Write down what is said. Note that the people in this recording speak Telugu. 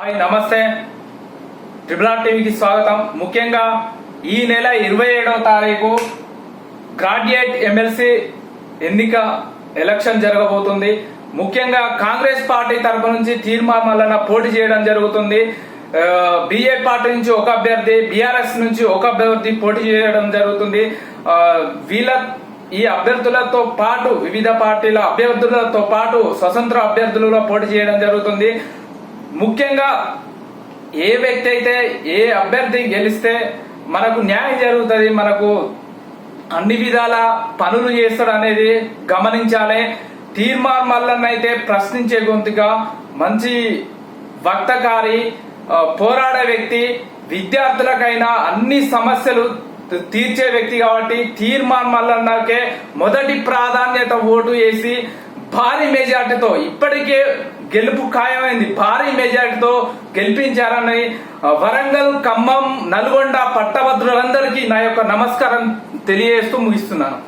హాయ్ నమస్తే. ట్రిపుల్ ఆర్ టీవీకి స్వాగతం. ముఖ్యంగా ఈ నెల ఇరవై ఏడవ తారీఖు గ్రాడ్యుయేట్ ఎమ్మెల్సీ ఎన్నిక ఎలక్షన్ జరగబోతుంది. ముఖ్యంగా కాంగ్రెస్ పార్టీ తరపు నుంచి తీర్మా వలన పోటీ చేయడం జరుగుతుంది. బిఏ పార్టీ నుంచి ఒక అభ్యర్థి బీఆర్ఎస్ నుంచి ఒక అభ్యర్థి పోటీ చేయడం జరుగుతుంది. వీళ్ళ ఈ అభ్యర్థులతో పాటు వివిధ పార్టీల అభ్యర్థులతో పాటు స్వతంత్ర అభ్యర్థులలో పోటీ చేయడం జరుగుతుంది. ముఖ్యంగా ఏ వ్యక్తి అయితే ఏ అభ్యర్థి గెలిస్తే మనకు న్యాయం జరుగుతుంది మనకు అన్ని విధాల పనులు చేస్తాడు అనేది గమనించాలి. తీర్మాన్ మల్లన్న అయితే ప్రశ్నించే గొంతుగా మంచి వక్తకారి పోరాడే వ్యక్తి విద్యార్థులకైనా అన్ని సమస్యలు తీర్చే వ్యక్తి కాబట్టి తీర్మాన్ మల్లన్నకే మొదటి ప్రాధాన్యత ఓటు వేసి భారీ మెజార్టీతో ఇప్పటికే గెలుపు ఖాయమైంది. భారీ మెజార్టీతో గెలిపించారని వరంగల్ ఖమ్మం నల్గొండ పట్టభద్రులందరికీ నా యొక్క నమస్కారం తెలియజేస్తూ ముగిస్తున్నాను.